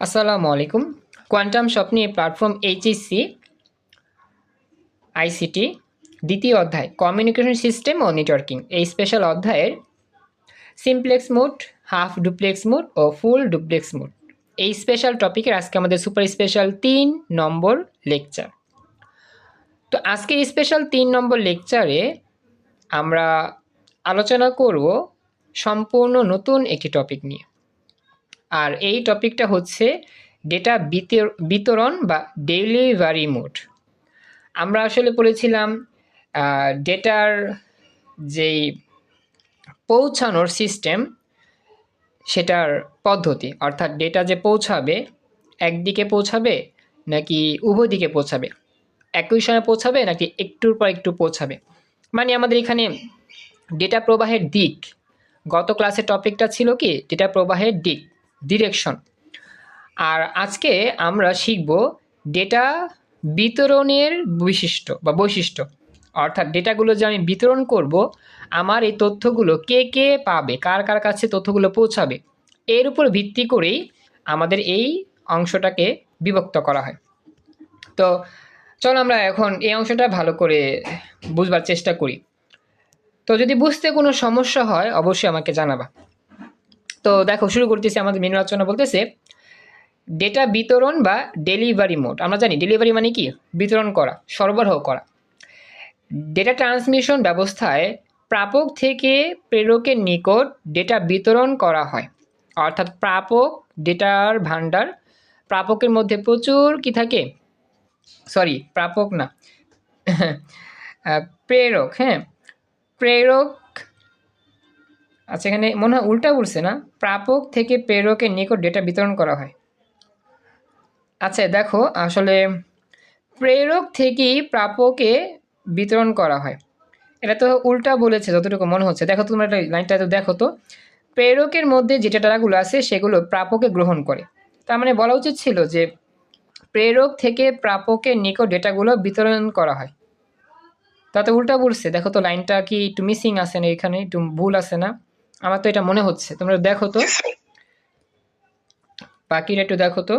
আসসালামু আলাইকুম। কোয়ান্টাম স্বপ্নে প্ল্যাটফর্ম এইচএসসি আইসিটি দ্বিতীয় অধ্যায়, কমিউনিকেশন সিস্টেম ও নেটওয়ার্কিং। এই স্পেশাল অধ্যায়ের simplex mode, half duplex mode ও ফুল ডুপ্লেক্স মোড। এই স্পেশাল টপিকের আজকে আমাদের সুপার স্পেশাল তিন নম্বর লেকচার। তো আজকে স্পেশাল তিন নম্বর লেকচারে আমরা আলোচনা করব সম্পূর্ণ নতুন একটি টপিক নিয়ে। আর এই টপিকটা হচ্ছে ডেটা বিতরণ বা ডেলিভারি মোড। আমরা আসলে পড়েছিলাম ডেটার যেই পৌঁছানোর সিস্টেম, সেটার পদ্ধতি। অর্থাৎ ডেটা যে পৌঁছাবে, একদিকে পৌঁছাবে নাকি উভয় দিকে পৌঁছাবে? একই সময় পৌঁছাবে নাকি একটুর পর একটু পৌঁছাবে? মানে আমাদের এখানে ডেটা প্রবাহের দিক, গত ক্লাসের টপিকটা ছিল কি? ডেটা প্রবাহের দিক। ডিরেকশন আর আজকে আমরা শিখব ডেটা বিতরণের বৈশিষ্ট্য বা বৈশিষ্ট্য। অর্থাৎ ডেটাগুলো যে আমি বিতরণ করব, আমার এই তথ্যগুলো কে কে পাবে, কার কার কাছে তথ্যগুলো পৌঁছাবে, এর উপর ভিত্তি করেই আমাদের এই অংশটাকে বিভক্ত করা হয়। তো চলো আমরা এখন এই অংশটা ভালো করে বুঝবার চেষ্টা করি। তো যদি বুঝতে কোনো সমস্যা হয়, অবশ্যই আমাকে জানাবা। তো দেখো, শুরু করতেছি আমাদের মেনু আলোচনা বলতেছে ডেটা বিতরণ বা ডেলিভারি মোড আমরা জানি ডেলিভারি মানে কি? বিতরণ করা, সরবরাহ করা। ডেটা ট্রান্সমিশন ব্যবস্থায় প্রাপক থেকে প্রেরকের নিকট ডেটা বিতরণ করা হয়। অর্থাৎ প্রাপক ডেটার ভাণ্ডার, প্রাপকের মধ্যে প্রচুর কি থাকে? সরি প্রাপক না। প্রেরক হ্যাঁ। প্রেরক আচ্ছা এখানে মনে হয় উল্টা বলছে না? প্রাপক থেকে প্রেরকের নিকট ডেটা বিতরণ করা হয়। আচ্ছা দেখো, আসলে প্রেরক থেকেই প্রাপকে বিতরণ করা হয়। এটা তো উল্টা বলেছে, যতটুকু মনে হচ্ছে। দেখো, তোমরা একটা লাইনটা তো দেখো তো। প্রেরকের মধ্যে যে ডেটাগুলো আছে, সেগুলো প্রাপকে গ্রহণ করে। তার মানে বলা উচিত ছিল যে, প্রেরক থেকে প্রাপকের নিকট ডেটাগুলো বিতরণ করা হয়। তাতে উল্টা বলছে, দেখো তো, লাইনটা কি একটু মিসিং আছে না এখানে? একটু ভুল আছে না? আমার তো এটা মনে হচ্ছে। তোমরা দেখো তো। বাকিটা একটু দেখো তো।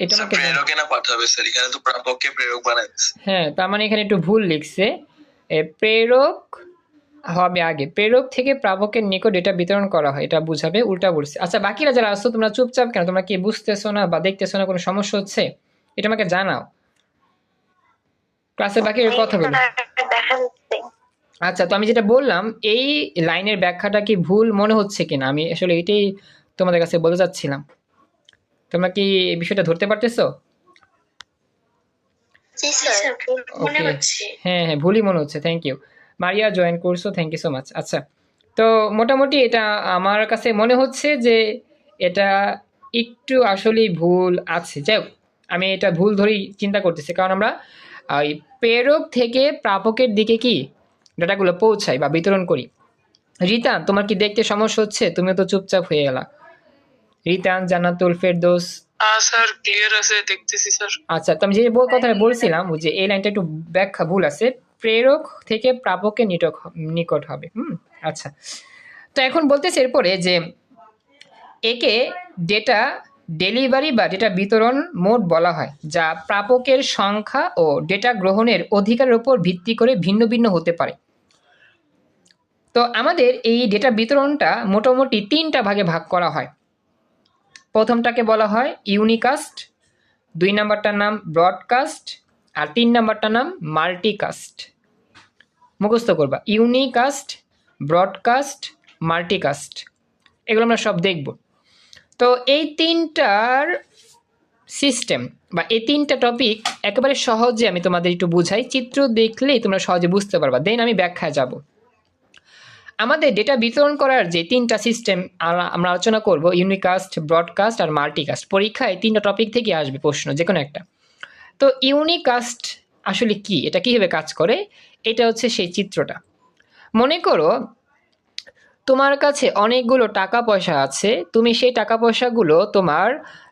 এটা প্রেরকে না পাঠাবে স্যার এখানে তো প্রাপককে প্রেরক বানায় হ্যাঁ তার মানে এখানে একটু ভুল লিখছে। প্রেরক হবে আগে। প্রেরক থেকে প্রাপকের নিকট এটা বিতরণ করা হয় এটা বুঝাবে উল্টা বলছে। আচ্ছা বাকিরা যারা আসছো তোমরা চুপচাপ কেন? তোমরা কি বুঝতেছো না বা দেখতেছো না কোনো সমস্যা হচ্ছে? এটা আমাকে জানাও। ক্লাসে বাকি কথা বলো। আচ্ছা তো আমি যেটা বললাম এই লাইনের ব্যাখ্যাটা কি ভুল মনে হচ্ছে কিনা? আমি আসলে এটাই তোমাদের কাছে বলতে চাচ্ছিলাম। তোমরা কি এই বিষয়টা ধরতে পারতেছো? জি স্যার মনে Okay. হচ্ছে। হ্যাঁ হ্যাঁ ভুলই মনে হচ্ছে। থ্যাংক ইউ মারিয়া জয়েন করছ? থ্যাংক ইউ সো মাচ আচ্ছা তো মোটামুটি এটা আমার কাছে মনে হচ্ছে যে এটা একটু আসলেই ভুল আছে। যাই হোক আমি এটা ভুল ধরেই চিন্তা করতেছি। কারণ আমরা এই প্রেরক থেকে প্রাপকের দিকে কি ডাটাগুলো পৌঁছাই বা বিতরণ করি। রিতান তোমার কি দেখতে সমস্যা হচ্ছে? তুমিও তো চুপচাপ হয়ে গেলা। রিতান জান্নাতুল ফেরদৌস। স্যার ক্লিয়ার আছে দেখতেছি স্যার। আচ্ছা তো আমি যে বল কথাটা বলছিলাম যে এই লাইনটা একটু ব্যাখ্যা ভুল আছে। প্রেরক থেকে প্রাপকের নিটক নিকট হবে হুম? আচ্ছা। তো এখন বলতেছে এরপরে যে একে ডেটা ডেলিভারি বা ডেটা বিতরণ মোড বলা হয় যা প্রাপকের সংখ্যা ও ডেটা গ্রহণের অধিকারের উপর ভিত্তি করে ভিন্ন ভিন্ন হতে পারে। তো আমাদের এই ডেটা বিতরণটা মোটামুটি তিনটা ভাগে ভাগ করা হয়। প্রথমটাকে বলা হয় ইউনিকাস্ট, দুই নাম্বারটার নাম ব্রডকাস্ট, আর তিন নাম্বারটার নাম মাল্টিকাস্ট। মুখস্থ করবা, ইউনিকাস্ট, ব্রডকাস্ট, মাল্টিকাস্ট। এগুলো আমরা সব দেখব। তো এই তিনটার সিস্টেম বা এই তিনটা টপিক একেবারে সহজে আমি তোমাদের একটু বুঝাই, চিত্র দেখলেই তোমরা সহজে বুঝতে পারবা। দেন আমি ব্যাখ্যায় যাব। আমাদের ডেটা বিতরণ করার যে তিনটা সিস্টেম আমরা আলোচনা করব ইউনিকাস্ট ব্রডকাস্ট আর মাল্টিকাস্ট পরীক্ষায় তিনটা টপিক থেকে আসবে প্রশ্ন যে কোনো একটা। তো ইউনিকাস্ট আসলে কি? এটা কীভাবে কাজ করে? এটা হচ্ছে সেই চিত্রটা। মনে করো, তোমার কাছে অনেকগুলো টাকা পয়সা আছে, তুমি সেই টাকা পয়সাগুলো তোমার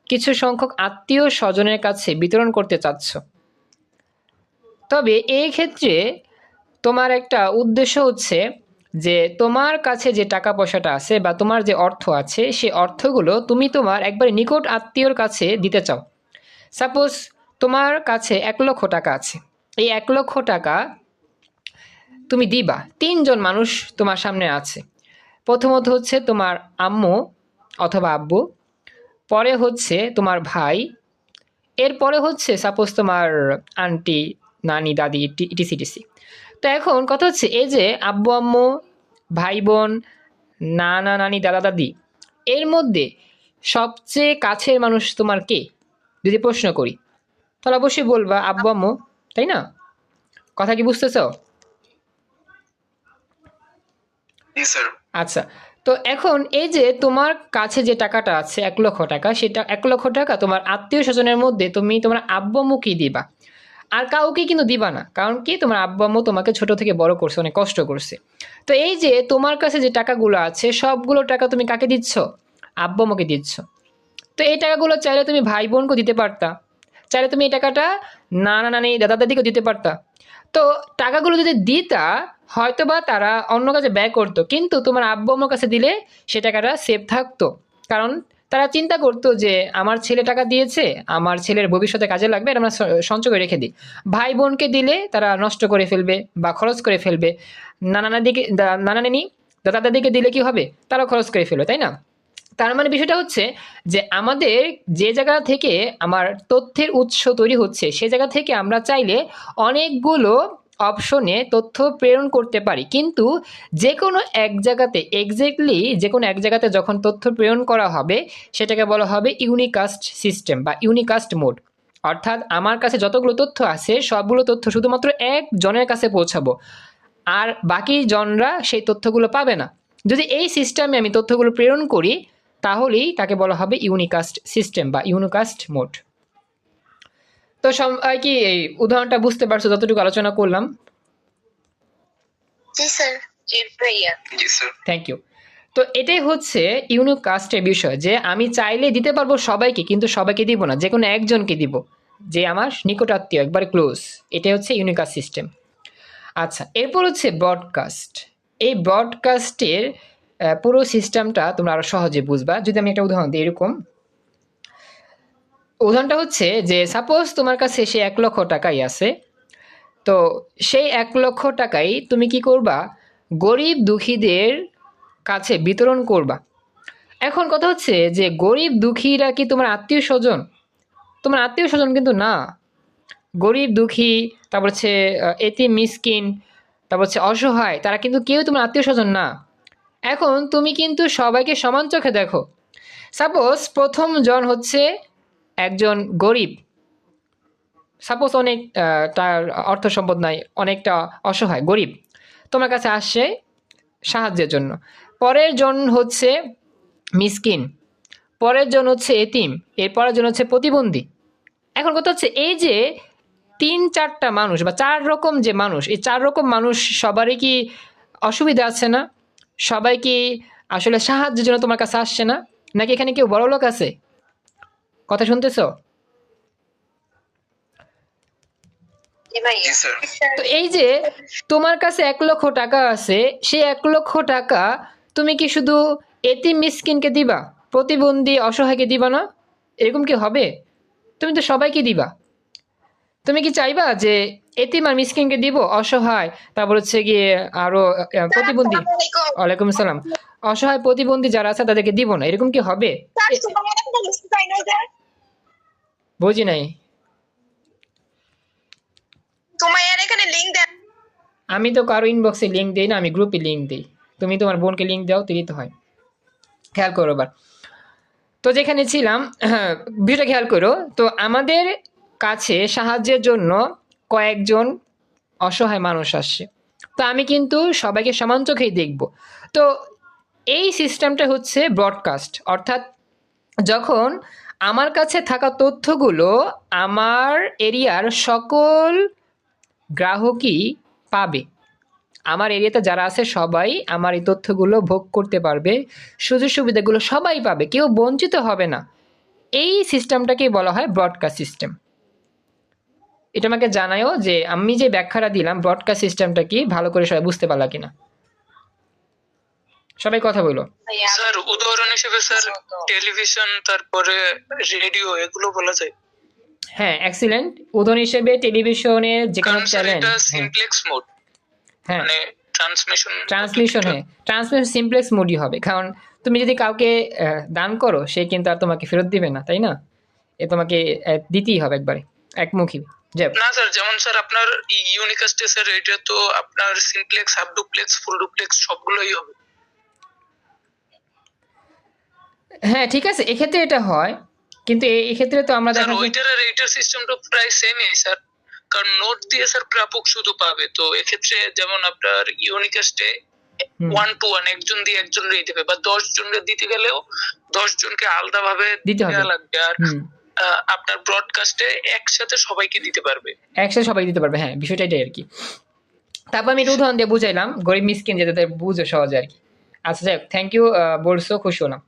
কিছু সংখ্যক আত্মীয় স্বজনের কাছে বিতরণ করতে চাচ্ছ। তবে এই ক্ষেত্রে তোমার একটা উদ্দেশ্য হচ্ছে যে তোমার কাছে যে টাকা পয়সাটা আছে বা তোমার যে অর্থ আছে, সে অর্থগুলো তুমি তোমার একবারে নিকট আত্মীয়র কাছে দিতে চাও। সাপোজ তোমার কাছে এক লক্ষ টাকা আছে। এই এক লক্ষ টাকা তুমি দিবা। তিনজন মানুষ তোমার সামনে আছে। প্রথমত হচ্ছে তোমার আম্মু অথবা আব্বু, পরে হচ্ছে তোমার ভাই, এরপরে হচ্ছে সাপোজ তোমার আন্টি, নানি, দাদি ইটিসি টিসি তো এখন কথা হচ্ছে এই যে আব্বু আম্মু ভাই বোন নানা নানি দাদা দাদি এর মধ্যে সবচেয়ে কাছের মানুষ তোমার কে? যদি প্রশ্ন করি তাহলে অবশ্যই বলবা আব্বু আম্মু তাই না? কথা কি বুঝতেছ? আচ্ছা তো এখন এই যে তোমার কাছে যে টাকাটা আছে এক লক্ষ টাকা সেটা এক লক্ষ টাকা তোমার আত্মীয় স্বজনের মধ্যে তুমি তোমার আব্বু আম্মুকেই দিবা। আর কাউকে কিন্তু দিবা না। কারণ কি? তোমার আব্বা আম্মু তোমাকে ছোট থেকে বড় করছে, অনেক কষ্ট করছে। তো এই যে তোমার কাছে যে টাকাগুলো আছে, সবগুলো টাকা তুমি কাকে দিচ্ছ? আব্বু আম্মুকে দিচ্ছ। তো এই টাকাগুলো চাইলে তুমি ভাই বোনকে দিতে পারতা। চাইলে তুমি এই টাকাটা নানা নানি দাদা দাদিকে দিতে পারতা। তো টাকাগুলো যদি দিতা, হয়তোবা তারা অন্য কাজে ব্যয় করতো। কিন্তু তোমার আব্বু আম্মুর কাছে দিলে সে টাকাটা সেফ থাকতো। কারণ তারা চিন্তা করতো যে আমার ছেলে টাকা দিয়েছে, আমার ছেলের ভবিষ্যতে কাজে লাগবে, এটা আমরা সঞ্চয় রেখে দিই। ভাই বোনকে দিলে তারা নষ্ট করে ফেলবে বা খরচ করে ফেলবে। নানা নাদিকে নানা নানি দাদা দাদিকে দিলে কি হবে? তারা খরচ করে ফেলবে, তাই না? তার মানে বিষয়টা হচ্ছে যে আমাদের যে জায়গা থেকে আমার তথ্যের উৎস তৈরি হচ্ছে, সে জায়গা থেকে আমরা চাইলে অনেকগুলো অপশনে তথ্য প্রেরণ করতে পারি। কিন্তু যে কোনো এক জায়গাতে এক্স্যাক্টলি যে কোনো এক জায়গাতে যখন তথ্য প্রেরণ করা হবে, সেটাকে বলা হবে ইউনিকাস্ট সিস্টেম বা ইউনিকাস্ট মোড অর্থাৎ আমার কাছে যতগুলো তথ্য আছে, সবগুলো তথ্য শুধুমাত্র এক জনের কাছে পৌঁছাবো। আর বাকি জনরা সেই তথ্যগুলো পাবে না। যদি এই সিস্টেমে আমি তথ্যগুলো প্রেরণ করি, তাহলেই তাকে বলা হবে ইউনিকাস্ট সিস্টেম বা ইউনিকাস্ট মোড তো সবাই কি এই উদাহরণটা বুঝতে পারছ যতটুকু আলোচনা করলাম? জি স্যার জি ভাইয়া। জি স্যার। থ্যাংক ইউ তো এটাই হচ্ছে ইউনিকাস্টের বিষয় যে আমি চাইলে দিতে পারব সবাইকে কিন্তু সবাইকে দিব না যে কোনো একজনকে দিব যে আমার নিকটাত্মীয় একবার ক্লোজ এটাই হচ্ছে ইউনিকাস্ট সিস্টেম আচ্ছা এরপর হচ্ছে ব্রডকাস্ট এই ব্রডকাস্টের পুরো সিস্টেমটা তোমরা আরও সহজে বুঝবা। যদি আমি একটা উদাহরণ দিই এরকম। উদাহরণটা হচ্ছে যে সাপোজ তোমার কাছে সে এক লক্ষ টাকাই আছে, তো সেই এক লক্ষ টাকাই তুমি কি করবা? গরিব দুঃখীদের কাছে বিতরণ করবা। এখন কথা হচ্ছে যে, গরিব দুঃখীরা কি তোমার আত্মীয় স্বজন? তোমার আত্মীয় স্বজন কিন্তু না। গরিব দুঃখী, তারপর হচ্ছে এতি মিসকিন, তারপর হচ্ছে অসহায়, তারা কিন্তু কেউ তোমার আত্মীয় স্বজন না। এখন তুমি কিন্তু সবাইকে সমান চোখে দেখো। সাপোজ প্রথম জন হচ্ছে একজন গরিব সাপোজ অনেক তার অর্থ সম্পদ নাই, অনেকটা অসহায়, গরিব, তোমার কাছে আসছে সাহায্যের জন্য। পরের জন হচ্ছে মিসকিন, পরের জন হচ্ছে এতিম এর পরের জন হচ্ছে প্রতিবন্ধী। এখন কথা হচ্ছে, এই যে তিন চারটা মানুষ বা চার রকম যে মানুষ, এই চার রকম মানুষ সবারই কি অসুবিধা আছে না? সবাই কি আসলে সাহায্যের জন্য তোমার কাছে আসছে না? নাকি এখানে কেউ বড় লোক আছে? কথা শুনতেছো? তো এই যে তোমার কাছে এক লক্ষ টাকা আছে সেই এক লক্ষ টাকা তুমি কি শুধু এতিম মিসকিনকে দিবা? প্রতিবন্ধী অসহায়কে দিবা না? এরকম কি হবে? তুমি তো সবাইকে দিবা। তুমি কি চাইবা যে এতিম আর মিসকিনকে দিব? অসহায় তারপর হচ্ছে গিয়ে আরও প্রতিবন্ধী। ওয়ালাইকুম আসসালাম। অসহায় প্রতিবন্ধী যারা আছে তাদেরকে দিব না? এরকম কি হবে? বুঝি নাই। তোমার এখানে লিংক দেন আমি তো কারও ইনবক্সে লিঙ্ক দিই না আমি গ্রুপে লিঙ্ক দিই। তুমি তোমার বোনকে লিঙ্ক দাও দিলেই তো হয়। খেয়াল করো এবার। তো যেখানে ছিলাম ভিডিওটা খেয়াল করো। তো আমাদের কাছে সাহায্যের জন্য কয়েকজন অসহায় মানুষ আসছে। তো আমি কিন্তু সবাইকে সমান চোখেই দেখব। তো এই সিস্টেমটা হচ্ছে ব্রডকাস্ট অর্থাৎ যখন আমার কাছে থাকা তথ্যগুলো আমার এরিয়ার সকল গ্রাহকই পাবে। আমার এরিয়াতে যারা আছে সবাই আমার এই তথ্যগুলো ভোগ করতে পারবে, সুযোগ সুবিধাগুলো সবাই পাবে, কেউ বঞ্চিত হবে না। এই সিস্টেমটাকেই বলা হয় ব্রডকাস্ট সিস্টেম এটা আমাকে জানায়ও যে আমি যে ব্যাখ্যাটা দিলাম ব্রডকাস্ট সিস্টেমটা কি ভালো করে সবাই বুঝতে পারলা কিনা। সবাই কথা বলো। স্যার উদাহরণ হিসেবে স্যার টেলিভিশন তারপরে রেডিও এগুলো বলা যায়। হ্যাঁ এক্সিলেন্ট উদাহরণ হিসেবে টেলিভিশনে যে কোনো চ্যানেল সিমপ্লেক্স মোড হ্যাঁ। মানে ট্রান্সমিশন ট্রান্সমিশন হ্যাঁ। ট্রান্সমিশন সিমপ্লেক্স মোডই হবে। কারণ তুমি যদি কাউকে আহ, দান করো সে কিন্তু আর তোমাকে ফেরত দিবে না তাই না? এ তোমাকে দিতেই হবে একবারে একমুখী। না স্যার যেমন স্যার আপনার ইউনিকাস্টে স্যার এটা তো আপনার simplex half duplex full duplex সবগুলোই হবে। হ্যাঁ ঠিক আছে এক্ষেত্রে এটা হয় কিন্তু এক্ষেত্রে তো আমরা দেখা ওইটার আর এইটার সিস্টেমটা প্রায় সেমই স্যার। কারণ নোট দিয়ে স্যার প্রাপক শুধু পাবে তো এক্ষেত্রে যেমন আপনার ইউনিকাস্টে ওয়ান টু ওয়ান একজন দিয়ে একজন দিয়ে দেবে বা দশ জনকে দিতে গেলেও দশ জনকে আলাদা ভাবে দিতে লাগবে আর আপনার ব্রডকাস্টে একসাথে সবাইকে দিতে পারবে। একসাথে সবাই দিতে পারবে হ্যাঁ বিষয়টা এটাই আর কি। তারপর আমি একটা উদাহরণ দিয়ে বুঝাইলাম গরিব মিসকিন যাতে বুঝো সহজে আর কি। আচ্ছা যাই থ্যাংক ইউ বলছো খুশি হলাম।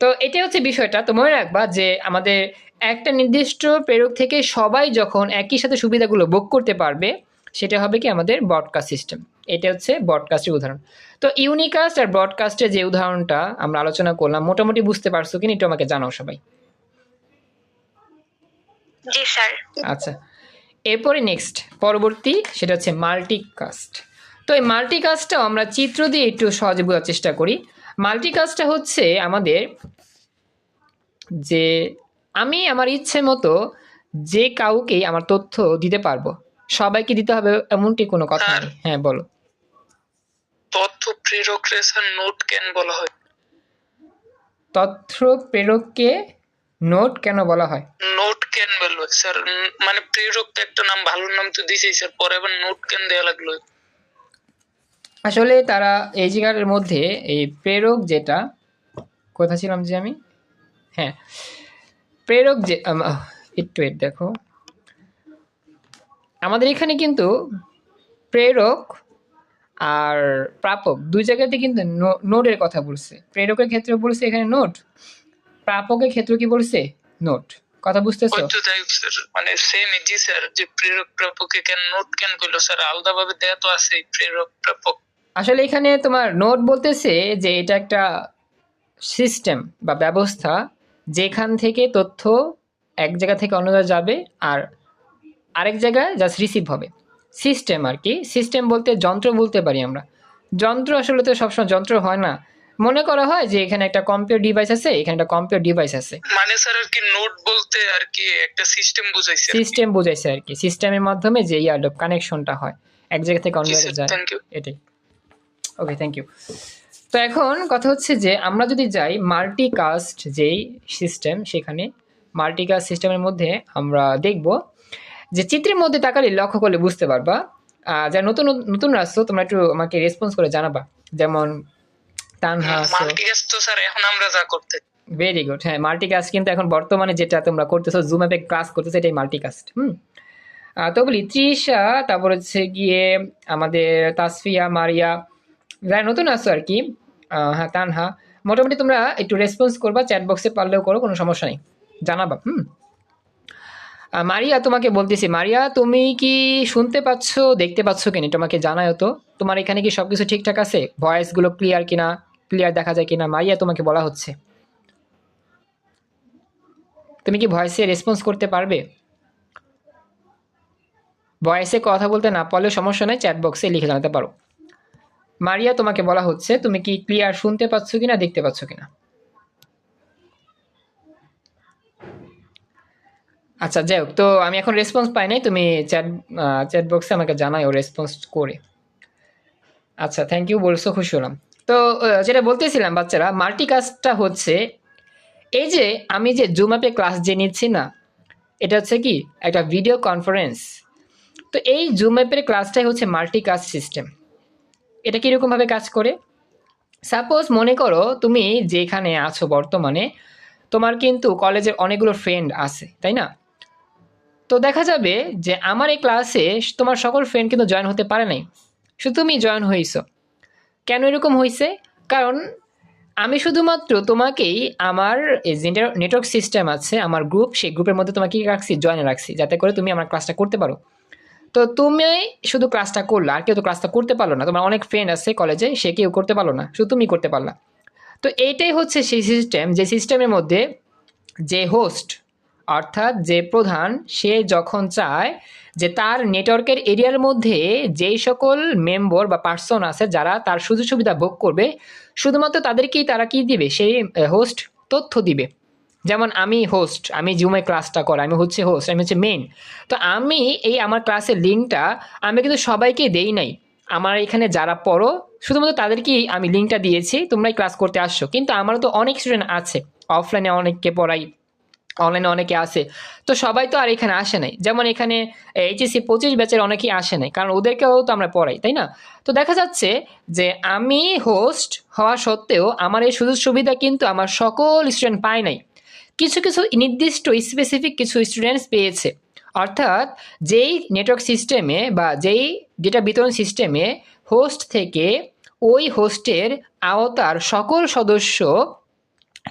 তো এটাই হচ্ছে বিষয়টা। তো মনে রাখবা যে আমাদের একটা নির্দিষ্ট প্রেরক থেকে সবাই যখন একই সাথে সুবিধাগুলো ভোগ করতে পারবে সেটা হবে কি আমাদের ব্রডকাস্ট সিস্টেম এটা হচ্ছে ব্রডকাস্টের উদাহরণ। তো ইউনিকাস্ট আর ব্রডকাস্টের যে উদাহরণটা আমরা আলোচনা করলাম মোটামুটি বুঝতে পারছ কিনা একটু আমাকে জানাও সবাই। জি স্যার। আচ্ছা। এরপরে নেক্সট পরবর্তী সেটা হচ্ছে মাল্টিকাস্ট তো এই মাল্টিকাস্টটাও আমরা চিত্র দিয়ে একটু সহজে বোঝার চেষ্টা করি। মাল্টিকাস্টটা হচ্ছে আমাদের যে আমি আমার ইচ্ছে মতো যে কাউকেই আমার তথ্য দিতে পারব সবাইকে দিতে হবে এমনটি কোনো কথা হ্যাঁ। নেই। হ্যাঁ বলো। তথ্য প্রেরকরে স্যার নোট ক্যান বলা হয়? তথ্য প্রেরককে নোট কেন বলা হয়? নোট ক্যান বলল? স্যার মানে প্রেরক তো একটা নাম ভালো নাম তো দিছেই স্যার। পরে আবার নোট ক্যান দেওয়া লাগল? আসলে তারা এই মধ্যে এই প্রেরক যেটা কোথা ছিলাম যে আমি? হ্যাঁ প্রেরক যে একটু এর দেখো। আমাদের এখানে কিন্তু প্রেরক আর প্রাপক দুই জায়গাতে কিন্তু নোটের কথা বলছে। প্রেরকের ক্ষেত্রে বলছে এখানে নোট প্রাপকের ক্ষেত্রে কি বলছে? নোট কথা বুঝতেছো? হয়তো তাই স্যার মানে সেম জি স্যার যে প্রেরক প্রাপকে কেন নোট কেন কইলো? স্যার আলাদা ভাবে দেয়া তো আছে প্রেরক প্রাপক আসলে এখানে তোমার নোট বলতেছে যে এটা একটা সিস্টেম বা ব্যবস্থা যেখান থেকে তথ্য এক জায়গা থেকে অন্য জায়গায় যাবে আর আরেক জায়গায় জাস্ট রিসিভ হবে। সিস্টেম আর কি। সিস্টেম বলতে যন্ত্র বলতে পারি আমরা। যন্ত্র আসলে তো সবসময় যন্ত্র হয় না। মনে করা হয় যে এখানে একটা কম্পিউটার ডিভাইস আছে এখানে একটা কম্পিউটার ডিভাইস আছে। মানে স্যার আর কি নোট বলতে আর কি একটা সিস্টেম বুঝাইছে সিস্টেম বোঝাইছে আর কি। সিস্টেমের মাধ্যমে যে ইয়ার কানেকশনটা হয় এক জায়গা থেকে অন্য জায়গায় যায়। এটাই। ওকে থ্যাংক ইউ তো এখন কথা হচ্ছে যে আমরা যদি যাই মাল্টিকাস্ট যেই সিস্টেম সেখানে মাল্টিকাস্ট সিস্টেমের মধ্যে আমরা দেখব যে চিত্রের মধ্যে তাকালে লক্ষ্য করলে বুঝতে পারবা যারা নতুন নতুন আসছো তোমরা একটু আমাকে রেসপন্স করে জানাবা। যেমন তানহা আসছো মাল্টিকাস তো স্যার এখন আমরা যা করতে ভেরি গুড হ্যাঁ মাল্টিকাস্ট কিন্তু এখন বর্তমানে যেটা তোমরা করতেছো জুম অ্যাপে ক্লাস করতেছো এটাই মাল্টিকাস্ট হুম? তো বলি তৃষা তারপর হচ্ছে গিয়ে আমাদের তাসফিয়া মারিয়া যারা নতুন আসছো আর কি হ্যাঁ তানহা, মোটামুটি তোমরা একটু রেসপন্স করবা চ্যাট বক্সে পারলেও করো, কোনো সমস্যা নেই। জানাবা, হুম। মারিয়া তোমাকে বলতেছি, মারিয়া, তুমি কি শুনতে পাচ্ছ, দেখতে পাচ্ছ কিনা? তোমাকে জানাও তো। তোমার এখানে কি সব কিছু ঠিকঠাক আছে? ভয়েসগুলো ক্লিয়ার কিনা? ক্লিয়ার দেখা যায় কিনা? মারিয়া তোমাকে বলা হচ্ছে। তুমি কি ভয়েসে রেসপন্স করতে পারবে? ভয়েসে কথা বলতে না পারলেও সমস্যা নেই চ্যাট বক্সে লিখে জানাতে পারো। মারিয়া, তোমাকে বলা হচ্ছে, তুমি কি ক্লিয়ার শুনতে পাচ্ছ কিনা, দেখতে পাচ্ছ কিনা? আচ্ছা যাই হোক, তো আমি এখন রেসপন্স পাই নাই, তুমি চ্যাট চ্যাট বক্সে আমাকে জানাই ও রেসপন্স করে। আচ্ছা থ্যাংক ইউ বলছো, খুশি হলাম। তো যেটা বলতেছিলাম বাচ্চারা মাল্টিকাস্টটা হচ্ছে, এই যে আমি যে জুম অ্যাপে ক্লাস যে নিচ্ছি না, এটা হচ্ছে কি, একটা ভিডিও কনফারেন্স তো এই জুম অ্যাপের ক্লাসটাই হচ্ছে মাল্টিকাস্ট সিস্টেম এটা কীরকমভাবে কাজ করে? সাপোজ মনে করো তুমি যেখানে আছো বর্তমানে, তোমার কিন্তু কলেজের অনেকগুলো ফ্রেন্ড আছে, তাই না? তো দেখা যাবে যে আমার এই ক্লাসে তোমার সকল ফ্রেন্ড কিন্তু জয়েন হতে পারে নাই। শুধু তুমি জয়েন হয়েছো কেন এরকম হয়েছে কারণ আমি শুধুমাত্র তোমাকেই আমার এই যে নেটওয়ার্ক সিস্টেম আছে, আমার গ্রুপ সেই গ্রুপের মধ্যে তোমাকে রাখছি? জয়েন রাখছি, যাতে করে তুমি আমার ক্লাসটা করতে পারো। তো তুমি শুধু ক্লাসটা করলা, আর কেউ তো ক্লাসটা করতে পারল না। তোমার অনেক ফ্রেন্ড আছে কলেজে সে কেউ করতে পারল না, শুধু তুমি করতে পারলা। তো এইটাই হচ্ছে সেই সিস্টেম যে সিস্টেমের মধ্যে যে হোস্ট অর্থাৎ যে প্রধান, সে যখন চায় যে তার নেটওয়ার্কের এরিয়ার মধ্যে যেই সকল মেম্বর বা পার্সন আছে, যারা তার সুযোগ সুবিধা ভোগ করবে, শুধুমাত্র তাদেরকেই তারা কি দিবে? সেই হোস্ট তথ্য দিবে। যেমন আমি হোস্ট আমি জুমে ক্লাসটা করা আমি হচ্ছে হোস্ট আমি হচ্ছে মেন তো আমি এই আমার ক্লাসের লিঙ্কটা আমি কিন্তু সবাইকে দেই নাই। আমার এখানে যারা পড়ো, শুধুমাত্র তাদেরকেই আমি লিঙ্কটা দিয়েছি, তোমরাই ক্লাস করতে আসছো। কিন্তু আমারও তো অনেক স্টুডেন্ট আছে অফলাইনে অনেককে পড়াই অনলাইনে অনেকে আসে। তো সবাই তো আর এখানে আসে নাই। যেমন এখানে এইচএসসি পঁচিশ ব্যাচের অনেকেই আসে নাই, কারণ ওদেরকেও তো আমরা পড়াই, তাই না? তো দেখা যাচ্ছে যে আমি হোস্ট হওয়া সত্ত্বেও আমার এই সুযোগ সুবিধা কিন্তু আমার সকল স্টুডেন্ট পায় নাই। কিছু কিছু নির্দিষ্ট স্পেসিফিক কিছু স্টুডেন্টস পেয়েছে। অর্থাৎ যেই নেটওয়ার্ক সিস্টেমে বা যেই ডেটা বিতরণ সিস্টেমে হোস্ট থেকে ওই হোস্টের আওতার সকল সদস্য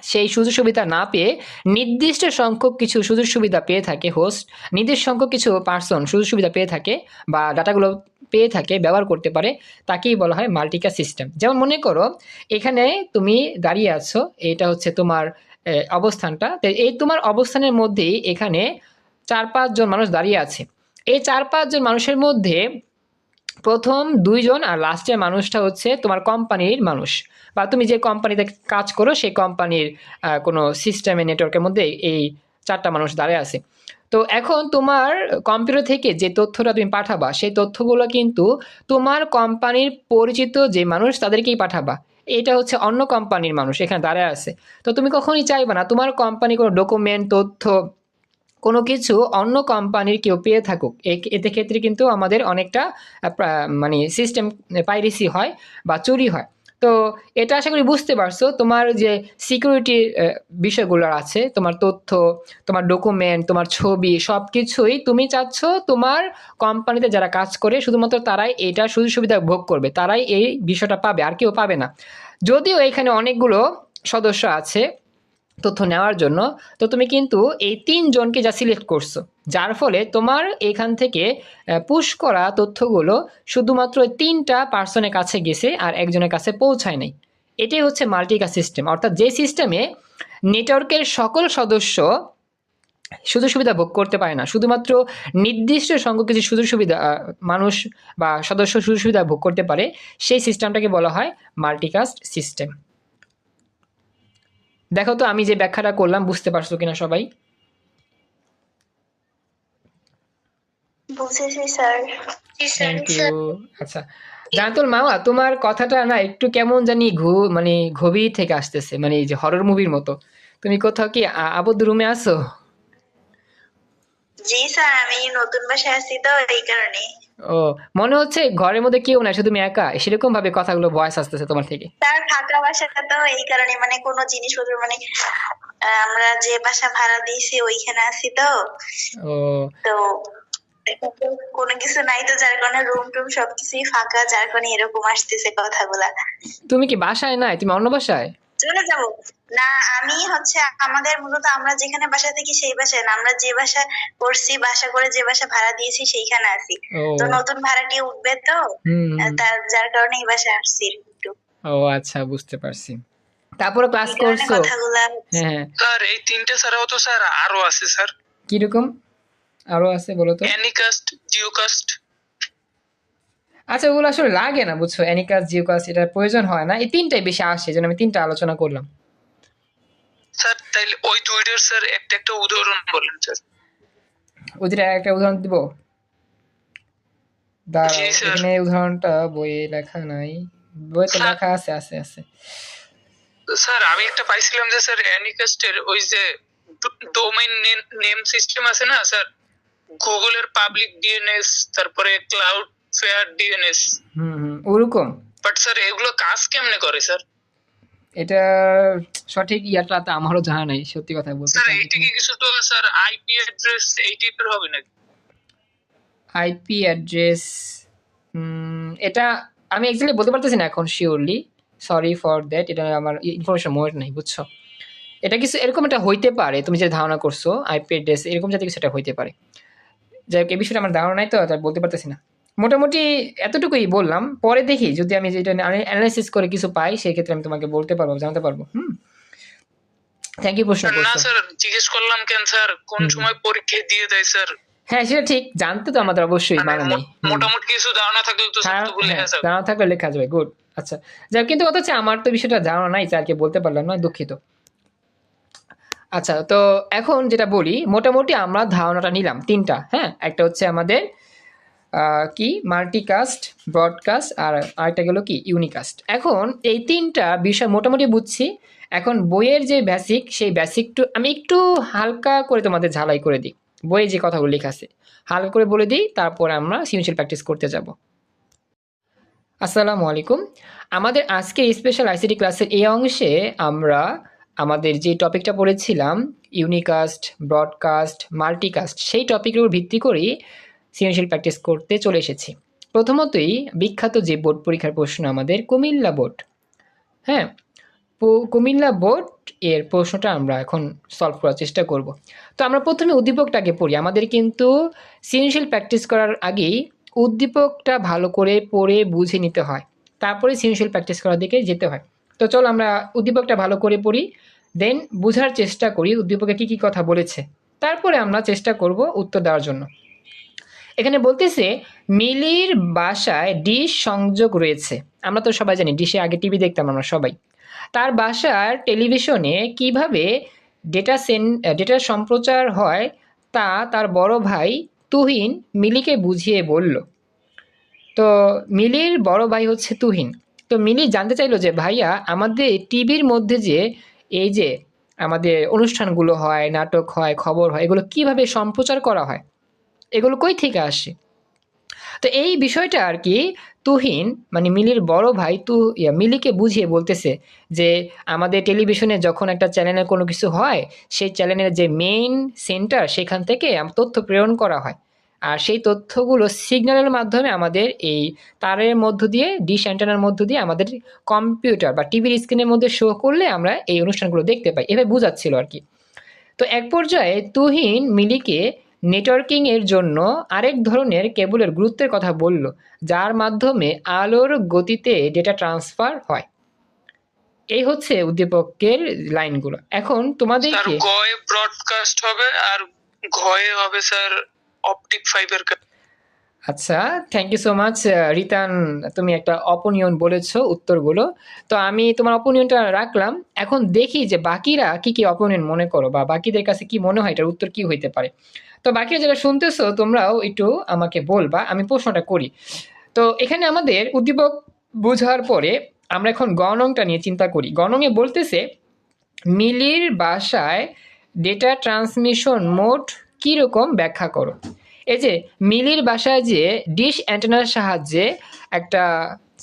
সেই সুযোগ সুবিধা না পেয়ে নির্দিষ্ট সংখ্যক কিছু সুযোগ সুবিধা পেয়ে থাকে হোস্ট নির্দিষ্ট সংখ্যক কিছু পার্সন সুযোগ সুবিধা পেয়ে থাকে বা ডাটাগুলো পেয়ে থাকে, ব্যবহার করতে পারে, তাকেই বলা হয় মাল্টিকাস্ট সিস্টেম যেমন মনে করো, এখানে তুমি দাঁড়িয়ে আছো, এটা হচ্ছে তোমার অবস্থানটা। তো এই তোমার অবস্থানের মধ্যেই এখানে চার পাঁচজন মানুষ দাঁড়িয়ে আছে। এই চার পাঁচজন মানুষের মধ্যে প্রথম দুইজন আর লাস্টের মানুষটা হচ্ছে তোমার কোম্পানির মানুষ। বা তুমি যে কোম্পানিতে কাজ করো, সেই কোম্পানির কোনো সিস্টেমে নেটওয়ার্কের মধ্যে এই চারটা মানুষ দাঁড়িয়ে আছে। তো এখন তোমার কম্পিউটার থেকে যে তথ্যটা তুমি পাঠাবা, সেই তথ্যগুলো কিন্তু তোমার কোম্পানির পরিচিত যে মানুষ তাদেরকেই পাঠাবা। এটা হচ্ছে অন্য কোম্পানির মানুষ, এখানে দাঁড়ায় আছে। তো তুমি কখনই চাইবে না, তোমার কোম্পানি কোনো ডকুমেন্ট তথ্য, কোনো কিছু অন্য কোম্পানির কেউ পেয়ে থাকুক। এতে ক্ষেত্রে কিন্তু আমাদের অনেকটা মানে সিস্টেম পাইরেসি হয় বা চুরি হয়। তো এটা আশা করি বুঝতে পারছ। তোমার যে সিকিউরিটি বিষয়গুলো আছে, তোমার তথ্য, তোমার ডকুমেন্ট তোমার ছবি সব কিছুই তুমি চাচ্ছ তোমার কোম্পানিতে যারা কাজ করে, শুধুমাত্র তারাই এটা সুযোগ সুবিধা ভোগ করবে, তারাই এই বিষয়টা পাবে, আর কেউ পাবে না। যদিও এখানে অনেকগুলো সদস্য আছে তথ্য নেওয়ার জন্য, তো তুমি কিন্তু এই তিনজনকে যা সিলেক্ট করছ, যার ফলে তোমার এখান থেকে পুশ করা তথ্যগুলো শুধুমাত্র তিনটা পার্সনের কাছে গেছে আর একজনের কাছে পৌঁছায় নাই। এটাই হচ্ছে মাল্টিকা সিস্টেম অর্থাৎ যে সিস্টেমে নেটওয়ার্কের সকল সদস্য সুযোগ সুবিধা ভোগ করতে পারে না, শুধুমাত্র নির্দিষ্ট সংখ্যক কিছু সুযোগ সুবিধা মানুষ বা সদস্য সুযোগ সুবিধা ভোগ করতে পারে, সেই সিস্টেমটাকে বলা হয় মাল্টিকাস্ট সিস্টেম দেখো তো আমি যে ব্যাখ্যাটা করলাম বুঝতে পারছ কিনা সবাই? বুঝেছি স্যার। আচ্ছা জানতুল মামা তোমার কথাটা না একটু কেমন জানি ঘু মানে গভীর থেকে আসতেছে মানে এই যে হরর মুভির মতো। তুমি কোথাও কি আবদ্ধ রুমে আছো? জি স্যার আমি নতুন বাসায় আছি তো এই কারণে ও মনে হচ্ছে ঘরের মধ্যে কেউ না শুধু তুমি একা। সেরকম ভাবে কথাগুলো ভয়েস আসতেছে তোমার থেকে। স্যার ফাঁকা বাসাটা তো এই কারণে মানে কোনো জিনিসপত্র মানে আহ, আমরা যে বাসা ভাড়া দিয়েছি ওইখানে আছি তো। ও। তো কোনো কিছু নাই তো যার কারণে রুম টুম সবকিছুই ফাঁকা যার কারণে এরকম আসতেছে কথাগুলা। তুমি কি বাসায় নাই? তুমি অন্য বাসায়? চলে যাব? না আমি হচ্ছে আমাদের মূলত আমরা যেখানে বাসা থাকি সেই বাসায় না। আমরা যে বাসা করছি বাসা করে যে বাসা ভাড়া দিয়েছি সেইখানে আছি তো নতুন ভাড়াটি উঠবে তো? তার যার কারণে এই বাসায় আসছি একটু। ও আচ্ছা বুঝতে পারছি। তারপরে ক্লাস করছ? হ্যাঁ হ্যাঁ। স্যার এই তিনটে ছাড়াও তো স্যার আরও আছে স্যার। কীরকম? আরও আছে বলো তো। অ্যানিকাস্ট জিওকাস্ট আচ্ছা ওগুলো আসলে লাগে না বুঝছ? অ্যানিকাস জিওকাস এটার প্রয়োজন হয় না। এই তিনটাই বেশি আসে যেন আমি তিনটা আলোচনা করলাম। স্যার তাইলে ওই দুইটার স্যার একটা একটা উদাহরণ বলেন স্যার। ওদের একটা উদাহরণ দিব? দাঁড়াও এখানে উদাহরণটা বইয়ে লেখা নাই। বইতে লেখা আছে আছে আছে। স্যার আমি একটা পাইছিলাম যে স্যার অ্যানিকাস্টের ওই যে ডোমেইন নেম সিস্টেম আছে না স্যার? গুগলের পাবলিক ডিএনএস তারপরে cloud fair DNS hmm hmm ওরকম। বাট স্যার এগুলো কাজ কেমনে করে স্যার এটা সঠিক ইয়াটা তো আমারও জানা নাই সত্যি কথা বলতে স্যার এইটা কি কিছু তো স্যার আইপি অ্যাড্রেস এই টাইপের হবে নাকি? আইপি অ্যাড্রেস এটা আমি অ্যাকচুয়ালি বলতে পারতেছি না এখন শিওরলি সরি ফর দ্যাট এটা আমার ইনফরমেশন মনে নেই বুঝছ? এটা কিছু এরকম একটা হইতে পারে তুমি যে ধারণা করছ আইপি অ্যাড্রেস এরকম জাতীয় কিছু একটা হইতে পারে। যাই হোক এই বিষয়টা আমার ধারণা নাই তো তাই বলতে পারতেছি না। মোটামুটি এতটুকুই বললাম। পরে দেখি যদি আমি যেটা অ্যানালাইসিস করে কিছু পাই সেই ক্ষেত্রে আমি তোমাকে বলতে পারব জানাতে পারব। হুম। থ্যাংক ইউ প্রশ্ন না স্যার জিজ্ঞেস করলাম কেন স্যার কোন সময় পরীক্ষা দিয়ে দেয় স্যার হ্যাঁ সেটা ঠিক। জানতে তো আমাদের অবশ্যই মানে নেই। মোটামুটি কিছু ধারণা থাকলে তো স্যার বলে হ্যাঁ, স্যার জানা থাকলে লেখা যাবে। গুড আচ্ছা। যাই হোক, কিন্তু কথা হচ্ছে আমার তো বিষয়টা জানা নাই স্যারকে বলতে পারলাম না দুঃখিত। আচ্ছা তো এখন যেটা বলি মোটামুটি আমরা ধারণাটা নিলাম তিনটা। হ্যাঁ একটা হচ্ছে আমাদের কি? মাল্টিকাস্ট ব্রডকাস্ট আর আরেকটা গেলো কি? ইউনিকাস্ট এখন এই তিনটা বিষয় মোটামুটি বুঝছি। এখন বইয়ের যে বেসিক সেই বেসিকটু আমি একটু হালকা করে তোমাদের ঝালাই করে দিই। বইয়ে যে কথাগুলো লেখা আছে, হালকা করে বলে দিই, তারপর আমরা সৃজনশীল প্র্যাকটিস করতে যাব। আসসালামু আলাইকুম। আমাদের আজকে স্পেশাল আইসিটি ক্লাসের এই অংশে আমরা আমাদের যে টপিকটা পড়েছিলাম ইউনিকাস্ট ব্রডকাস্ট মাল্টিকাস্ট সেই টপিকের উপর ভিত্তি করেই সৃজনশীল প্র্যাকটিস করতে চলে এসেছি। প্রথমতই বিখ্যাত যে বোর্ড পরীক্ষার প্রশ্ন আমাদের কুমিল্লা বোর্ড হ্যাঁ কুমিল্লা বোর্ড এর প্রশ্নটা আমরা এখন সলভ করার চেষ্টা করব। তো আমরা প্রথমে উদ্দীপকটাকে পড়ি। আমাদের কিন্তু সৃজনশীল প্র্যাকটিস করার আগেই উদ্দীপকটা ভালো করে পড়ে বুঝে নিতে হয়। তারপরে সৃজনশীল প্র্যাকটিস করার দিকে যেতে হয়। তো চল আমরা উদ্দীপকটা ভালো করে পড়ি দেন বোঝার চেষ্টা করি উদ্দীপকে কী কী কথা বলেছে। তারপরে আমরা চেষ্টা করব উত্তর দেওয়ার জন্য। এখানে বলতেছে, মিলির বাসায় ডিশ সংযোগ রয়েছে। আমরা তো সবাই জানি, ডিশে আগে টিভি দেখতাম আমরা সবাই। তার বাসার টেলিভিশনে কীভাবে ডেটা সেন ডেটা সম্প্রচার হয় তা তার বড় ভাই তুহিন মিলিকে বুঝিয়ে বলল। তো মিলির বড় ভাই হচ্ছে তুহিন। তো মিলি জানতে চাইলো যে, ভাইয়া, আমাদের টিভির মধ্যে যে এই যে আমাদের অনুষ্ঠানগুলো হয়, নাটক হয়, খবর হয়, এগুলো কীভাবে সম্প্রচার করা হয়? এগুলো কই থেকে আসে। তো এই বিষয়টা আর কি তুহিন মানে মিলির বড় ভাই তু ইয়া, মিলিকে বুঝিয়ে বলতেছে যে আমাদের টেলিভিশনে যখন একটা চ্যানেলে কোনো কিছু হয় সেই চ্যানেলের যে মেইন সেন্টার সেখান থেকে তথ্য প্রেরণ করা হয়। আর সেই তথ্যগুলো সিগন্যালের মাধ্যমে আমাদের এই তারের মধ্য দিয়ে ডিশ অ্যান্টেনার মধ্য দিয়ে আমাদের কম্পিউটার বা টিভির স্ক্রিনের মধ্যে শো করলে আমরা এই অনুষ্ঠানগুলো দেখতে পাই। এভাবে বোঝাচ্ছিল আর কি। তো এক পর্যায়ে তুহিন মিলিকে নেটওয়ার্কিং এর জন্য আরেক ধরনের কেবলের গুরুত্বের কথা বলল যার মাধ্যমে আলোর গতিতে ডেটা ট্রান্সফার হয়। এই হচ্ছে উদ্দীপকের লাইনগুলো। এখন তোমাদেরকে গয়ে ব্রডকাস্ট হবে আর হবে স্যার অপটিক ফাইবার আচ্ছা thank you so much Ritan তুমি একটা অপনিয়ন বলেছ উত্তরগুলো। তো আমি তোমার অপনিয়নটা রাখলাম। এখন দেখি যে বাকিরা কি কি অপনিয়ন মনে করো বা বাকিদের কাছে কি মনে হয় এটার উত্তর কি হইতে পারে। তো বাকি যারা শুনতেছো, তোমরাও একটু আমাকে বলবা, আমি প্রশ্নটা করি। তো এখানে আমাদের উদ্দীপক বোঝার পরে আমরা এখন গণংটা নিয়ে চিন্তা করি। গণংয়ে বলতেছে, মিলির বাসায় ডেটা ট্রান্সমিশন মোট কীরকম ব্যাখ্যা করো? এই যে, মিলির বাসায় যে ডিশ অ্যান্টেনার সাহায্যে একটা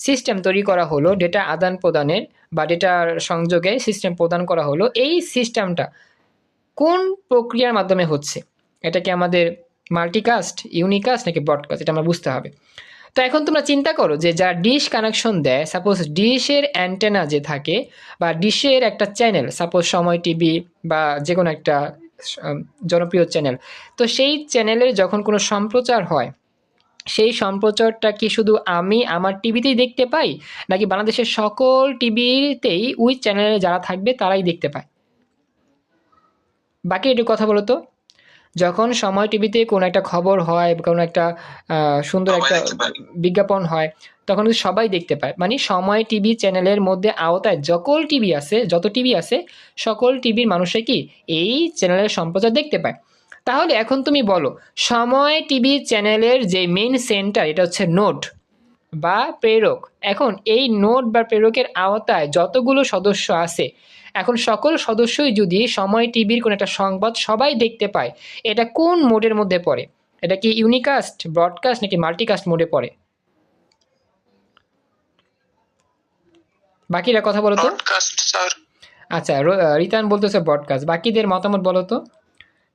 সিস্টেম তৈরি করা হলো ডেটা আদান প্রদানের বা ডেটার সংযোগে সিস্টেম প্রদান করা হলো, এই সিস্টেমটা কোন প্রক্রিয়ার মাধ্যমে হচ্ছে? এটা কি আমাদের মাল্টিকাস্ট ইউনিকাস্ট নাকি ব্রডকাস্ট এটা আমরা বুঝতে হবে। তো এখন তোমরা চিন্তা করো যে যারা ডিশ কানেকশন দেয় সাপোজ ডিশের অ্যান্টেনা যে থাকে, বা ডিশের একটা চ্যানেল সাপোজ সময় টিভি বা যে কোনো একটা জনপ্রিয় চ্যানেল তো সেই চ্যানেলের যখন কোনো সম্প্রচার হয়, সেই সম্প্রচারটা কি শুধু আমি আমার টিভিতেই দেখতে পাই? নাকি বাংলাদেশের সকল টিভিতেই ওই চ্যানেলে যারা থাকবে তারাই দেখতে পায়? বাকি একটু কথা বলো তো। যখন সময় টিভিতে কোনো একটা খবর হয় বা কোনো একটা সুন্দর একটা বিজ্ঞাপন হয় তখন কিন্তু সবাই দেখতে পায়। মানে সময় টিভি চ্যানেলের মধ্যে আওতায় সকল টিভি আছে যত টিভি আছে সকল টিভির মানুষে কি এই চ্যানেলের সম্প্রচার দেখতে পায়। তাহলে এখন তুমি বলো সময় টিভি চ্যানেলের যে মেইন সেন্টার এটা হচ্ছে নোট বা প্রেরক। এখন এই নোট বা প্রেরকের আওতায় যতগুলো সদস্য আছে এখন সকল সদস্যই যদি সময় টিভির কোনো একটা সংবাদ সবাই দেখতে পায় এটা কোন মোডের মধ্যে পড়ে? এটা কি ইউনিকাস্ট ব্রডকাস্ট নাকি মাল্টিকাস্ট মোডে পড়ে? বাকিরা কথা বলো তো। আচ্ছা রিতান বলতেছে ব্রডকাস্ট। বাকিদের মতামত বলো তো।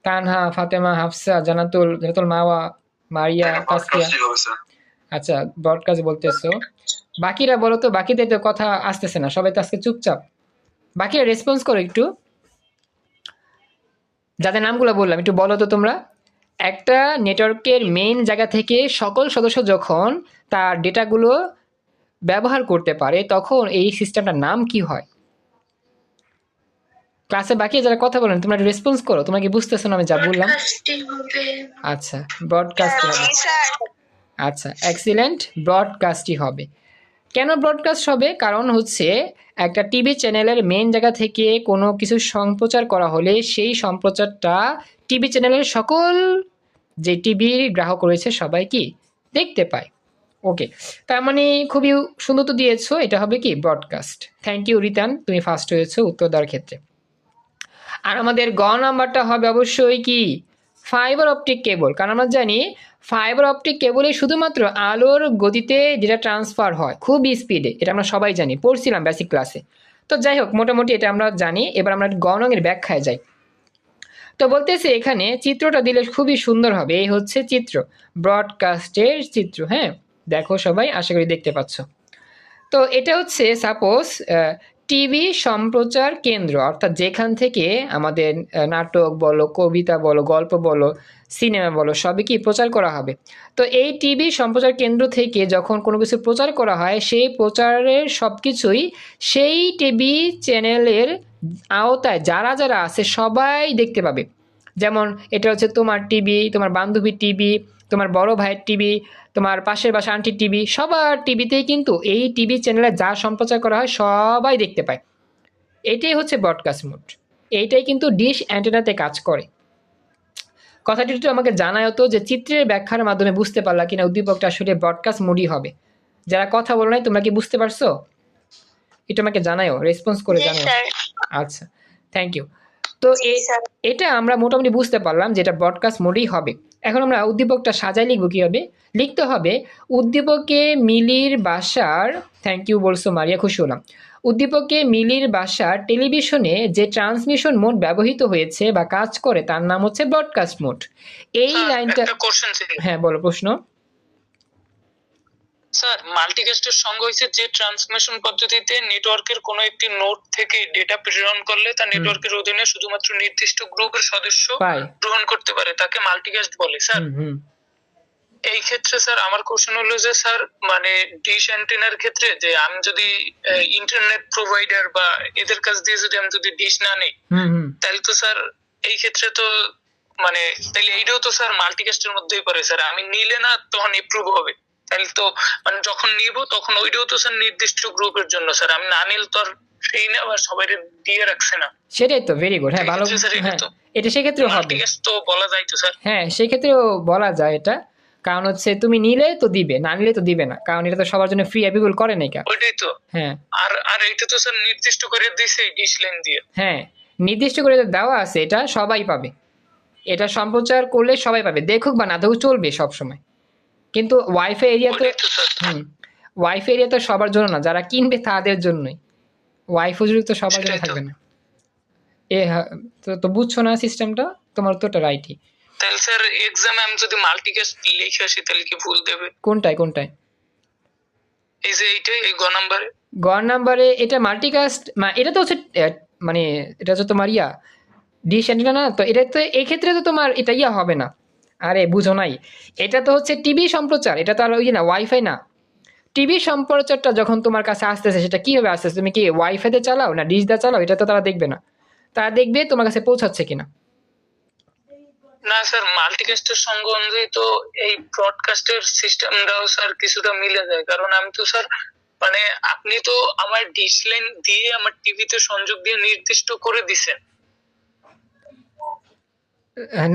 তানহা ফাতেমা হাফসা জানাতুল জানাতুল মাওয়া মারিয়া তাসকিয়া হবে স্যার। আচ্ছা ব্রডকাস্ট বলতেছো। বাকিরা বলো তো বাকিদের তো কথা আসতেছে না সবাই তো আজকে চুপচাপ। বাকিরা রেসপন্স করো একটু। যাদের নামগুলো বললাম একটু বলো তো তোমরা। একটা নেটওয়ার্কের মেইন জায়গা থেকে সকল সদস্য যখন তার ডেটাগুলো ব্যবহার করতে পারে তখন এই সিস্টেমটার নাম কি হয়? ক্লাসে বাকি যারা কথা বলেন তোমরা রেসপন্স করো। তোমরা কি বুঝতেছো না আমি যা বললাম? আচ্ছা ব্রডকাস্ট হবে। আচ্ছা এক্সিলেন্ট ব্রডকাস্টই হবে। কেন ব্রডকাস্ট হবে? কারণ হচ্ছে একটা টিভি চ্যানেলের মেন জায়গা থেকে কোনো কিছু সম্প্রচার করা হলে সেই সম্প্রচারটা টিভি চ্যানেলের সকল যে টিভির গ্রাহক রয়েছে সবাই কি দেখতে পায়। ওকে তার মানে খুবই সুন্দর তো দিয়েছ, এটা হবে কি ব্রডকাস্ট থ্যাংক ইউ রিতান, তুমি ফার্স্ট হয়েছো উত্তর দেওয়ার ক্ষেত্রে। আর আমাদের গ নাম্বারটা হবে অবশ্যই কি? ফাইবার অপটিক কেবল কারণ আমরা জানি ফাইবার অপটিক কেবলে শুধুমাত্র আলোর গতিতে যেটা ট্রান্সফার হয়, খুব স্পিডে এটা আমরা সবাই জানি, পড়ছিলাম বেসিক ক্লাসে তো যাই হোক, মোটামুটি এটা আমরা জানি, এবার আমরা গণঙের ব্যাখ্যায় যাই। তো বলতেছি এখানে চিত্রটা দিলে খুবই সুন্দর হবে, এই হচ্ছে চিত্র ব্রডকাস্টের চিত্র হ্যাঁ? দেখো সবাই, আশা করি দেখতে পাচ্ছ। তো এটা হচ্ছে সাপোজ টিভি সম্প্রচার কেন্দ্র, অর্থাৎ যেখান থেকে আমাদের নাটক বলো, কবিতা বলো, গল্প বলো, সিনেমা বলো, সবই কি প্রচার করা হবে? তো এই টিভি সম্প্রচার কেন্দ্র থেকে যখন কোনো কিছু প্রচার করা হয়, সেই প্রচারের সব কিছুই সেই টিভি চ্যানেলের আওতায় যারা যারা আছে সবাই দেখতে পাবে। যেমন এটা হচ্ছে তোমার টিভি, তোমার বান্ধবীর টিভি, তোমার বড় ভাইয়ের টিভি তোমার পাশের বাসা আন্টির টিভি সবার টিভিতেই কিন্তু এই টিভি চ্যানেলে যা সম্প্রচার করা হয় সবাই দেখতে পায়। এটাই হচ্ছে ব্রডকাস্ট মোড এইটাই কিন্তু ডিশ অ্যান্টেনাতে কাজ করে। কথাটি একটু আমাকে জানায় তো যে চিত্রের ব্যাখ্যার মাধ্যমে বুঝতে পারলা কিনা উদ্দীপকটা আসলে ব্রডকাস্ট মোডই হবে। যারা কথা বলো নাই তোমরা কি বুঝতে পারছ? এটা আমাকে জানাও রেসপন্স করে জানাও আচ্ছা থ্যাংক ইউ তো এটা আমরা মোটামুটি বুঝতে পারলাম যেটা ব্রডকাস্ট মোডই হবে। এখন আমরা উদ্দীপকটা সাজাই লিখব কীভাবে? লিখতে হবে উদ্দীপকে মিলির বাসার থ্যাংক ইউ বলছো মারিয়া খুশি হলাম। উদ্দীপকে মিলির বাসার টেলিভিশনে যে ট্রান্সমিশন মোড ব্যবহৃত হয়েছে বা কাজ করে তার নাম হচ্ছে ব্রডকাস্ট মোড। এই স্যার, লাইনটা হ্যাঁ বলো প্রশ্ন। স্যার মাল্টিকাস্টের সঙ্গে হয়েছে যে ট্রান্সমিশন পদ্ধতিতে নেটওয়ার্কের কোনো একটি নোড থেকে ডেটা প্রেরণ করলে তা নেটওয়ার্কের অধীনে শুধুমাত্র নির্দিষ্ট গ্রুপের সদস্য গ্রহণ করতে পারে তাকে মাল্টিকাস্ট বলে স্যার। এই ক্ষেত্রে স্যার আমার কোশ্চেন হলো যে স্যার মানে ডিশ অ্যান্টেনার ক্ষেত্রে যে আমি যদি ইন্টারনেট প্রোভাইডার বা এদের কাছ দিয়ে যদি আমি যদি ডিশ না নেই তাহলে তো স্যার এই ক্ষেত্রে তো মানে তাহলে এইটাও তো স্যার মাল্টিকাস্টের মধ্যেই পড়ে স্যার। আমি নিলে না তখন এপ্রুভ হবে। তাহলে তো মানে যখন নিব তখন ওইটাও তো স্যার নির্দিষ্ট গ্রুপের জন্য স্যার আমি না নিলে তো আর সেই না বা সবাই দিয়ে রাখছে না। সেটাই তো ভেরি গুড হ্যাঁ ভালো এটা হ্যাঁ হবে। তো বলা যায় তো স্যার হ্যাঁ সেক্ষেত্রেও বলা যায় এটা। কারণ হচ্ছে তুমি নিলে তো দিবে না নিলে তো দিবে না। কারণ এটা তো সবার জন্য ফ্রি অ্যাভেলেবল করে নাই কা ওইটাই তো। হ্যাঁ। আর আর এটা তো স্যার নির্দিষ্ট করে দিছে লাইন দিয়ে। হ্যাঁ নির্দিষ্ট করে দেওয়া আছে এটা সবাই পাবে। এটা সম্প্রচার করলে সবাই পাবে। দেখুক বা না দেখুক চলবে সব সময় কিন্তু ওয়াইফাই এরিয়া তো তো হুম। ওয়াইফাই এরিয়া তো সবার জন্য না যারা কিনবে তাদের জন্যই। ওয়াইফ ওয়াইফাই তো সবার জন্য থাকবে না। এ তো তো বুঝছ না সিস্টেমটা তোমার তো ওটা রাইটই তাহলে স্যার এক্সামে আমি যদি মাল্টিকাস্ট লিখে আসি তাহলে কি ভুল দেবে? কোনটায় কোনটায়? এই যে এইটাই এই গ নাম্বারে। গড় নাম্বারে এটা মাল্টি মাল্টিকাস্ট এটা তো হচ্ছে মানে এটা হচ্ছে তোমার ইয়া ডিশ অ্যান্টেনা না তো এটা তো এই ক্ষেত্রে তো তোমার এটা ইয়া হবে না। আরে বুঝো নাই। এটা তো হচ্ছে টিভি সম্প্রচার, এটা তো আর ওই না ওয়াইফাই না। টিভি সম্প্রচারটা যখন তোমার কাছে আসতেছে, সেটা কীভাবে আসতেছে? তুমি কি ওয়াইফাইতে চালাও না ডিশ দা চালাও? এটা তো তারা দেখবে না। তারা দেখবে তোমার কাছে পৌঁছাচ্ছে কিনা। না স্যার মাল্টিকাস্টের অনুযায়ী তো এই ব্রডকাস্টের সিস্টেমটাও স্যার কিছুটা মিলে যায়। কারণ আমি তো স্যার মানে আপনি তো আমার ডিশ লাইন দিয়ে আমার টিভিতে সংযোগ দিয়ে নির্দিষ্ট করে দিছেন।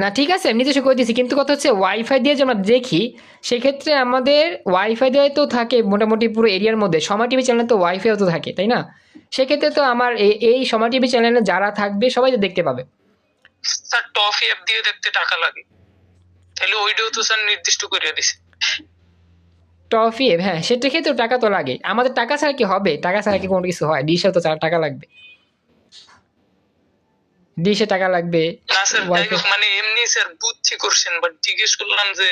না ঠিক আছে এমনি তো সে করে দিয়েছি কিন্তু কথা হচ্ছে ওয়াইফাই দিয়ে যে আমরা দেখি সেক্ষেত্রে আমাদের ওয়াইফাই দিয়ে তো থাকে মোটামুটি পুরো এরিয়ার মধ্যে। সময় টিভি চ্যানেল তো ওয়াইফাইও তো থাকে তাই না? সেক্ষেত্রে তো আমার এই সময় টিভি চ্যানেলে যারা থাকবে সবাই তো দেখতে পাবে। স্যার টফি অ্যাপ দিয়ে দেখতে টাকা লাগে। তাহলে ওইটাও তো স্যার নির্দিষ্ট করে দিছে। টফি হ্যাঁ সেটা ক্ষেত্রেও টাকা তো লাগে। আমাদের টাকা ছাড়া কি হবে? টাকা ছাড়া কি কোনো কিছু হয়? ডিশেও তো টাকা লাগবে। ডিশে টাকা লাগবে। না স্যার মানে এমনি স্যার বুঝছি করছেন বাট জিজ্ঞেস করলাম যে